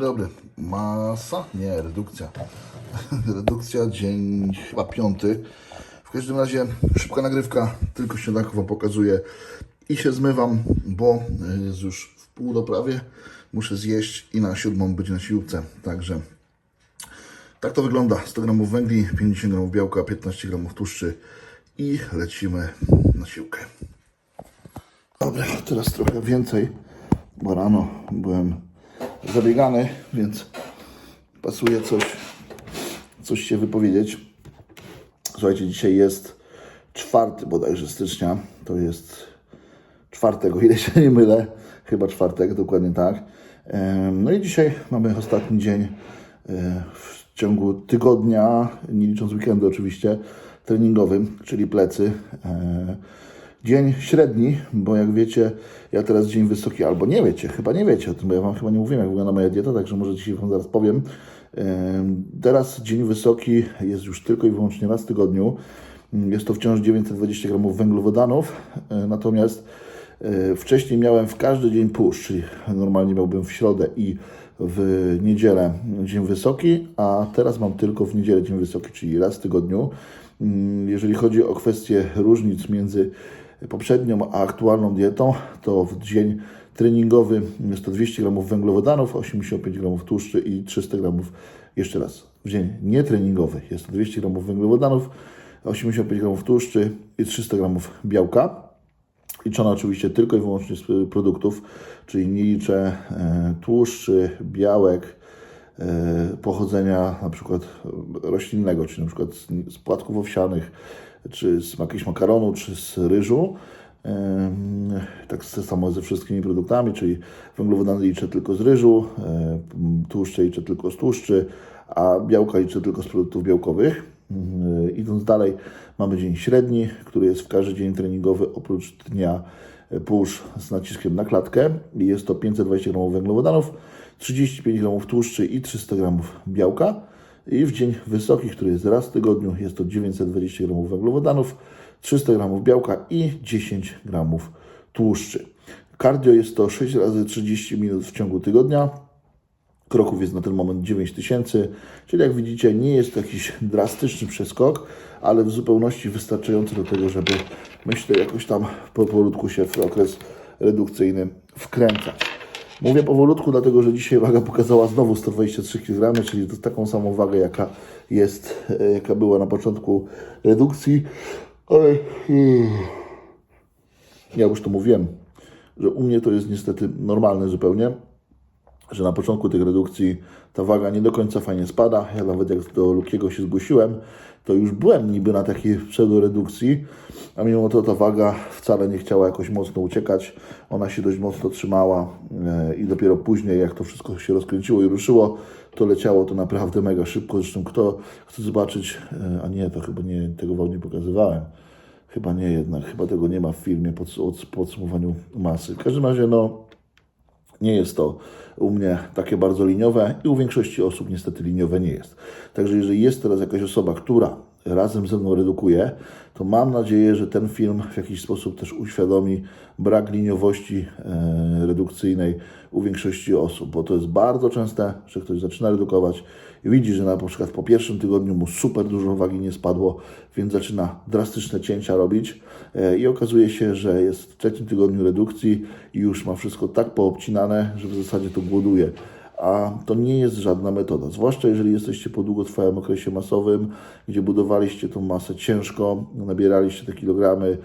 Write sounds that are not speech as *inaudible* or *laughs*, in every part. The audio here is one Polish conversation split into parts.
dobry. Masa? Nie, redukcja. *laughs* redukcja, dzień chyba piąty. W każdym razie szybka nagrywka, tylko śniadanko Wam pokazuję i się zmywam, bo jest już w pół do prawie. Muszę zjeść i na siódmą być na siłce. Także tak to wygląda. 100 gramów węgli, 50 gramów białka, 15 gramów tłuszczy i lecimy na siłkę. Dobra, teraz trochę więcej, bo rano byłem zabiegany, więc pasuje coś, coś się wypowiedzieć. Słuchajcie, dzisiaj jest czwarty bodajże stycznia, to jest czwartek, o ile się nie mylę, chyba czwartek, dokładnie tak. No i dzisiaj mamy ostatni dzień e, w ciągu tygodnia, nie licząc weekendu oczywiście, treningowym, czyli plecy. Dzień średni, bo jak wiecie, ja teraz dzień wysoki, albo nie wiecie, chyba nie wiecie o tym, bo ja Wam chyba nie mówiłem, jak wygląda moja dieta, także może dzisiaj Wam zaraz powiem. Em, Teraz dzień wysoki jest już tylko i wyłącznie raz w tygodniu. Jest to wciąż 920 gramów węglowodanów, e, natomiast e, wcześniej miałem w każdy dzień push, czyli normalnie miałbym w środę i w niedzielę dzień wysoki, a teraz mam tylko w niedzielę dzień wysoki, czyli raz w tygodniu. Mm, Jeżeli chodzi o kwestię różnic między poprzednią a aktualną dietą, to w dzień treningowy jest to 200 gramów węglowodanów, 85 gramów tłuszczy i 300 gramów, jeszcze raz, w dzień nietreningowy jest to 200 gramów węglowodanów, 85 gramów tłuszczy i 300 gramów białka. Liczona oczywiście tylko i wyłącznie z produktów, czyli nie liczę e, tłuszczy, białek, e, pochodzenia na przykład roślinnego, czy na przykład z płatków owsianych, czy z jakiegoś makaronu, czy z ryżu. Tak samo ze wszystkimi produktami, czyli węglowodany liczę tylko z ryżu, tłuszcze liczę tylko z tłuszczy, a białka liczę tylko z produktów białkowych. Idąc dalej, mamy dzień średni, który jest w każdy dzień treningowy oprócz dnia e, push z naciskiem na klatkę. Jest to 520 gramów węglowodanów, 35 gramów tłuszczy i 300 gramów białka. I w dzień wysoki, który jest raz w tygodniu, jest to 920 gramów węglowodanów, 300 gramów białka i 10 gramów tłuszczy. Cardio jest to 6 razy 30 minut w ciągu tygodnia. Kroków jest na ten moment 9000, czyli jak widzicie, nie jest to jakiś drastyczny przeskok, ale w zupełności wystarczający do tego, żeby myślę jakoś tam powolutku się w okres redukcyjny wkręcać. Mówię powolutku, dlatego że dzisiaj waga pokazała znowu 123 kg, czyli to taką samą wagę, jaka jest, e, jaka była na początku redukcji. Ale ja już to mówiłem, że u mnie to jest niestety normalne zupełnie że na początku tych redukcji ta waga nie do końca fajnie spada. Ja nawet jak do Lukiego się zgłosiłem, to już byłem niby na takiej pseudoredukcji, a mimo to ta waga wcale nie chciała jakoś mocno uciekać. Ona się dość mocno trzymała e, i dopiero później, jak to wszystko się rozkręciło i ruszyło, to leciało to naprawdę mega szybko. Zresztą kto chce zobaczyć, e, a nie, to chyba nie, tego Wam nie pokazywałem. Chyba nie jednak, chyba tego nie ma w filmie pod, od, podsumowaniu masy. W każdym razie, no, nie jest to u mnie takie bardzo liniowe i u większości osób niestety liniowe nie jest. Także jeżeli jest teraz jakaś osoba, która razem ze mną redukuje, to mam nadzieję, że ten film w jakiś sposób też uświadomi brak liniowości e, redukcyjnej u większości osób, bo to jest bardzo częste, że ktoś zaczyna redukować i widzi, że na przykład po pierwszym tygodniu mu super dużo wagi nie spadło, więc zaczyna drastyczne cięcia robić e, i okazuje się, że jest w trzecim tygodniu redukcji i już ma wszystko tak poobcinane, że w zasadzie to głoduje. A to nie jest żadna metoda, zwłaszcza jeżeli jesteście po długotrwałym okresie masowym, gdzie budowaliście tą masę ciężko, nabieraliście te kilogramy,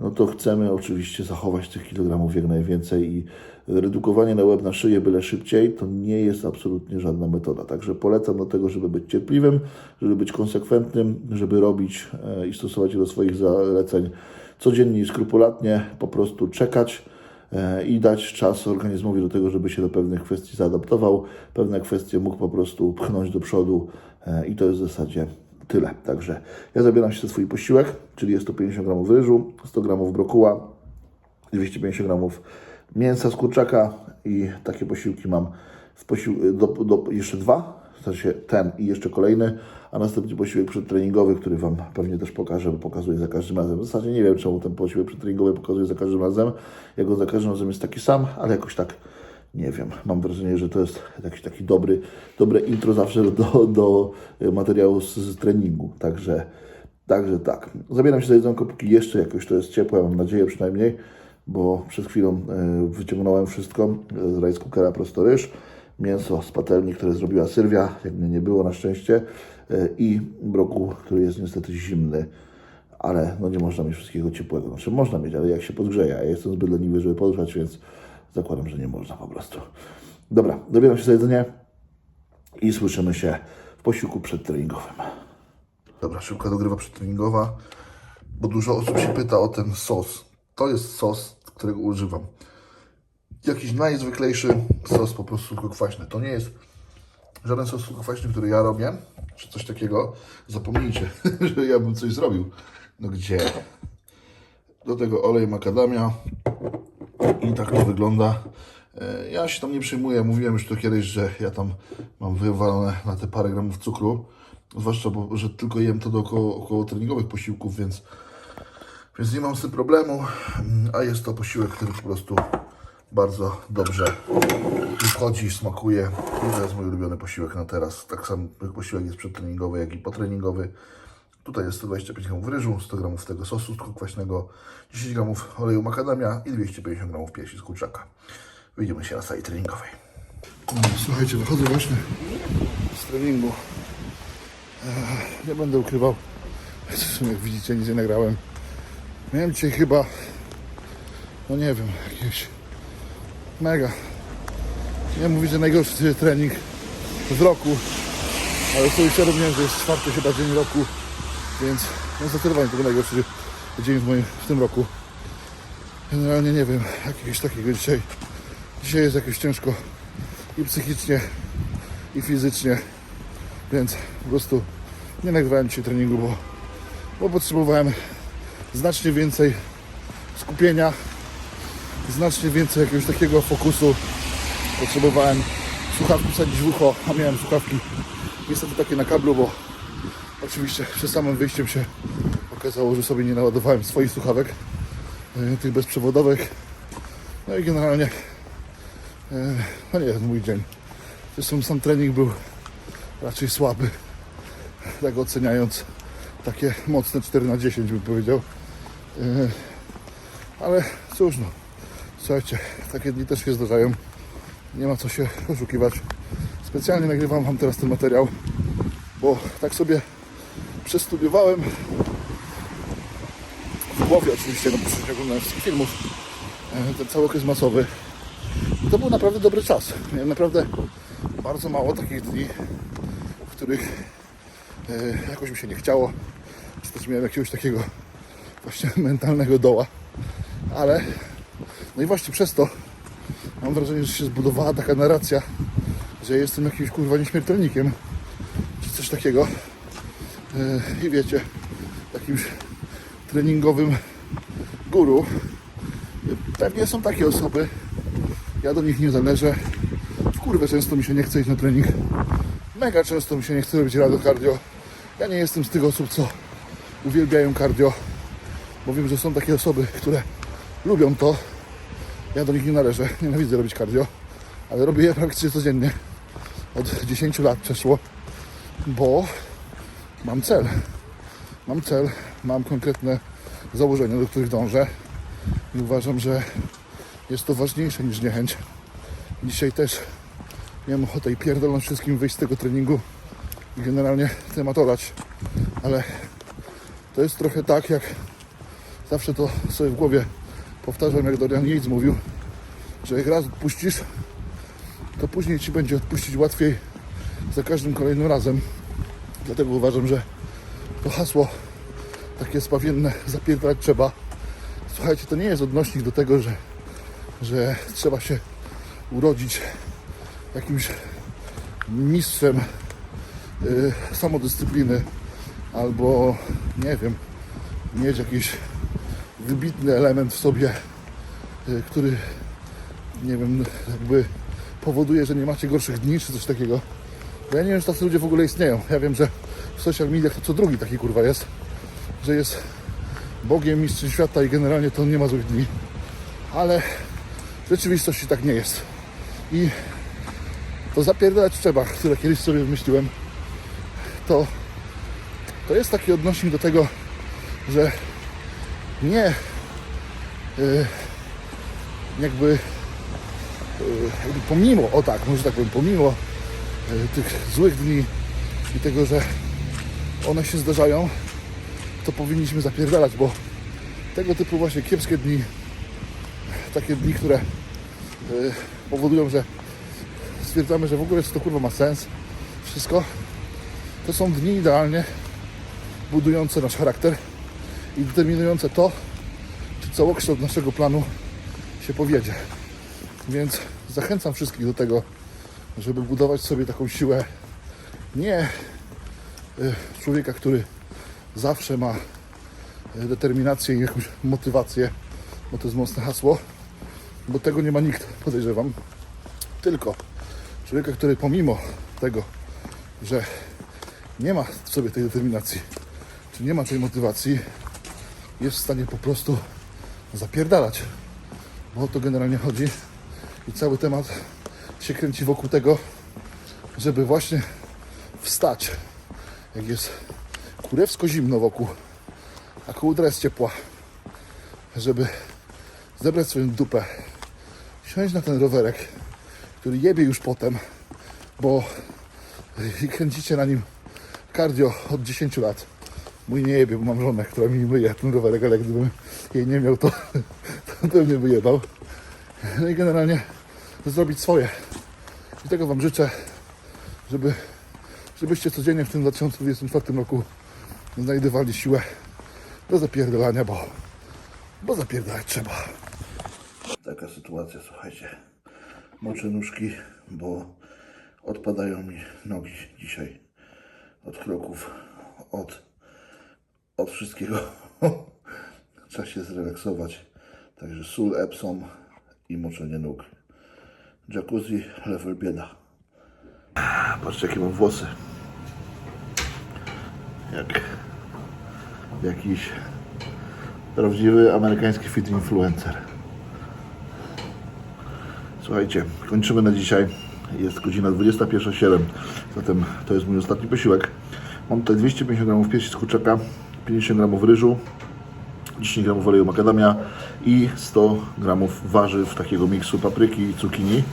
no to chcemy oczywiście zachować tych kilogramów jak najwięcej i redukowanie na łeb na szyję byle szybciej to nie jest absolutnie żadna metoda. Także polecam do tego, żeby być cierpliwym, żeby być konsekwentnym, żeby robić e, i stosować do swoich zaleceń codziennie i skrupulatnie, po prostu czekać i dać czas organizmowi do tego, żeby się do pewnych kwestii zaadaptował, pewne kwestie mógł po prostu pchnąć do przodu e, i to jest w zasadzie tyle. Także ja zabieram się za swój posiłek, czyli jest to 50 gramów ryżu, 100 gramów brokuła, 250 gramów mięsa z kurczaka i takie posiłki mam w posił- do, do, jeszcze dwa, w sensie ten i jeszcze kolejny, a następny posiłek przedtreningowy, który Wam pewnie też pokażę, bo pokazuję za każdym razem. W zasadzie nie wiem, czemu ten posiłek przedtreningowy pokazuję za każdym razem, jego za każdym razem jest taki sam, ale jakoś tak nie wiem, mam wrażenie, że to jest jakiś taki dobry, dobre intro zawsze do, do materiału z, z treningu. Także, także tak. Zabieram się za jedzonko, póki jeszcze jakoś to jest ciepłe, mam nadzieję przynajmniej, bo przed chwilą e, wyciągnąłem wszystko z rice cookera prosto ryż, mięso z patelni, które zrobiła Sylwia, jak mnie nie było na szczęście, e, i brokuł, który jest niestety zimny ale no nie można mieć wszystkiego ciepłego. Znaczy można mieć, ale jak się podgrzeje, ja jestem zbyt leniwy, żeby podgrzać, więc zakładam, że nie można po prostu. Dobra, dobieram się za jedzenie i słyszymy się w posiłku przedtreningowym. Dobra, szybka dogrywa przedtreningowa, bo dużo osób się pyta o ten sos. To jest sos, którego używam. Jakiś najzwyklejszy sos po prostu kwaśny. To nie jest żaden sos kwaśny, który ja robię, czy coś takiego. Zapomnijcie, *laughs* że ja bym coś zrobił. No gdzie? Do tego olej makadamia i tak to wygląda. E, Ja się tam nie przejmuję, mówiłem już to kiedyś, że ja tam mam wywalone na te parę gramów cukru. Zwłaszcza, bo, że tylko jem to do około, około treningowych posiłków, więc, więc nie mam z tym problemu. Mm, A jest to posiłek, który po prostu bardzo dobrze wchodzi, smakuje. I to jest mój ulubiony posiłek na teraz. Tak samo posiłek jest przedtreningowy, jak i potreningowy. Tutaj jest 125 g ryżu, 100 g tego sosu kwaśnego, 10 g oleju makadamia i 250 g piersi z kurczaka. Widzimy się na sali treningowej. Słuchajcie, wychodzę właśnie z treningu. Nie będę ukrywał, zresztą jak widzicie nic nie nagrałem. Miałem dzisiaj chyba, no nie wiem, jakieś mega. Nie mówię, że najgorszy trening w roku, ale sobie świadomiłem, że jest czwarty chyba dzień roku, więc no zdecydowanie to był najgorszy dzień w moim w tym roku. Generalnie nie wiem, jakiegoś takiego dzisiaj. Dzisiaj jest jakoś ciężko i psychicznie, i fizycznie, więc po prostu nie nagrywałem dzisiaj treningu, bo, bo potrzebowałem znacznie więcej skupienia, znacznie więcej jakiegoś takiego fokusu. Potrzebowałem słuchawki wsadzić w ucho, a miałem słuchawki niestety takie na kablu, bo oczywiście przed samym wyjściem się okazało, że sobie nie naładowałem swoich słuchawek, e, tych bezprzewodowych. No i generalnie e, no nie jest mój dzień. Zresztą sam trening był raczej słaby, tak oceniając takie mocne 4 na 10 bym powiedział. E, Ale cóż no, słuchajcie, takie dni też się zdarzają. Nie ma co się oszukiwać. Specjalnie nagrywam Wam teraz ten materiał, bo tak sobie przestudiowałem w głowie oczywiście, no przecież wszystkich filmów, e, ten cały okres masowy. I to był naprawdę dobry czas. Miałem naprawdę bardzo mało takich dni, w których e, jakoś mi się nie chciało, czy też miałem jakiegoś takiego właśnie *laughs* mentalnego doła. Ale no i właśnie przez to mam wrażenie, że się zbudowała taka narracja, że jestem jakimś kurwa nieśmiertelnikiem, czy coś takiego. E, I wiecie, jakimś treningowym guru. Pewnie są takie osoby, ja do nich nie zależę. W kurwę często mi się nie chce iść na trening. Mega często mi się nie chce robić rado cardio. Ja nie jestem z tych osób, co uwielbiają cardio, bo wiem, że są takie osoby, które lubią to. Ja do nich nie należę, *laughs* nienawidzę robić cardio, ale robię je praktycznie codziennie. Od 10 lat przeszło, bo mam cel. Mam cel, mam konkretne założenia, do których dążę i uważam, że jest to ważniejsze niż niechęć. Dzisiaj też miałem ochotę i pierdolnąć wszystkim wyjść z tego treningu i generalnie temat olać, ale to jest trochę tak, jak zawsze to sobie w głowie powtarzam, jak Dorian Yates mówił, że jak raz odpuścisz, to później ci będzie odpuścić łatwiej za każdym kolejnym razem. Dlatego uważam, że to hasło takie spawienne zapierdalać trzeba. Słuchajcie, to nie jest odnośnik do tego, że, że trzeba się urodzić jakimś mistrzem y, samodyscypliny albo nie wiem, mieć jakiś wybitny element w sobie, y, który nie wiem, jakby powoduje, że nie macie gorszych dni czy coś takiego. Bo ja nie wiem, czy tacy ludzie w ogóle istnieją. Ja wiem, że w social mediach to co drugi taki kurwa jest, że jest Bogiem, mistrzem świata i generalnie to nie ma złych dni. Ale w rzeczywistości tak nie jest. I to zapierdalać trzeba, które kiedyś sobie wymyśliłem, to, to jest taki odnośnik do tego, że nie. Jakby, y, jakby pomimo, o tak, może tak powiem, pomimo y, tych złych dni i tego, że one się zdarzają, to powinniśmy zapierdalać, bo tego typu właśnie kiepskie dni, takie dni, które powodują, że stwierdzamy, że w ogóle to kurwa ma sens, wszystko, to są dni idealnie budujące nasz charakter i determinujące to, czy całokształt naszego planu się powiedzie. Więc zachęcam wszystkich do tego, żeby budować sobie taką siłę nie y, człowieka, który zawsze ma y, determinację i jakąś motywację, bo to jest mocne hasło, bo tego nie ma nikt, podejrzewam. Tylko człowieka, który pomimo tego, że nie ma w sobie tej determinacji, czy nie ma tej motywacji, jest w stanie po prostu zapierdalać. Bo o to generalnie chodzi. I cały temat się kręci wokół tego, żeby właśnie wstać, jak jest kurewsko zimno wokół, a kołdra jest ciepła, żeby zebrać swoją dupę, siąść na ten rowerek, który jebie już potem, bo kręcicie na nim cardio od 10 lat. Mój nie jebie, bo mam żonę, która mi myje ten rowerek, ale gdybym jej nie miał, to, to pewnie wyjebał. No i generalnie zrobić swoje. I tego Wam życzę, żeby, żebyście codziennie w tym 2024 roku znajdowali siłę do zapierdalania, bo, bo zapierdalać trzeba. Taka sytuacja, słuchajcie. Moczę nóżki, bo odpadają mi nogi dzisiaj od kroków, od, od wszystkiego. *laughs* Trzeba się zrelaksować. Także sól Epsom i moczenie nóg. Jacuzzi, level bieda. Patrzcie jakie mam włosy. Jak jakiś prawdziwy amerykański fit influencer. Słuchajcie, kończymy na dzisiaj. Jest godzina 21.07, zatem to jest mój ostatni posiłek. Mam tutaj 250 gramów piersi z kurczaka, 50 gramów ryżu, 10 gramów oleju makadamia i 100 gramów warzyw takiego miksu papryki i cukinii.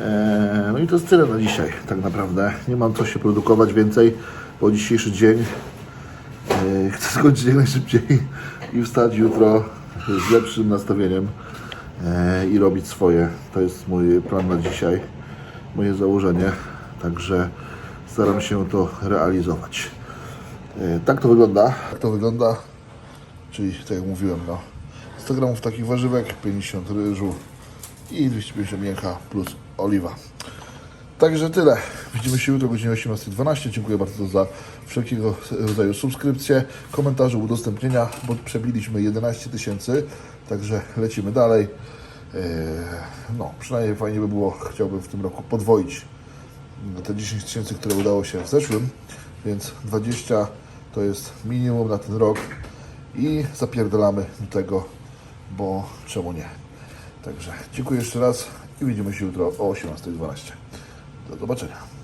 Eee, no i to jest tyle na dzisiaj, tak naprawdę. Nie mam co się produkować więcej, bo dzisiejszy dzień eee, chcę skończyć jak najszybciej i wstać jutro z lepszym nastawieniem eee, i robić swoje. To jest mój plan na dzisiaj, moje założenie, także staram się to realizować. Eee, tak to wygląda. Tak to wygląda. Czyli tak jak mówiłem, no 100 gramów takich warzywek, 50 ryżu i 250 mięcha plus oliwa. Także tyle. Widzimy się jutro o godzinie 18.12. Dziękuję bardzo za wszelkiego rodzaju subskrypcje, komentarze, udostępnienia, bo przebiliśmy 11 tysięcy, także lecimy dalej. Eee, No, przynajmniej fajnie by było, chciałbym w tym roku podwoić te 10 tysięcy, które udało się w zeszłym, więc 20 to jest minimum na ten rok i zapierdalamy do tego, bo czemu nie. Także dziękuję jeszcze raz i widzimy się jutro o 18.12. Do zobaczenia.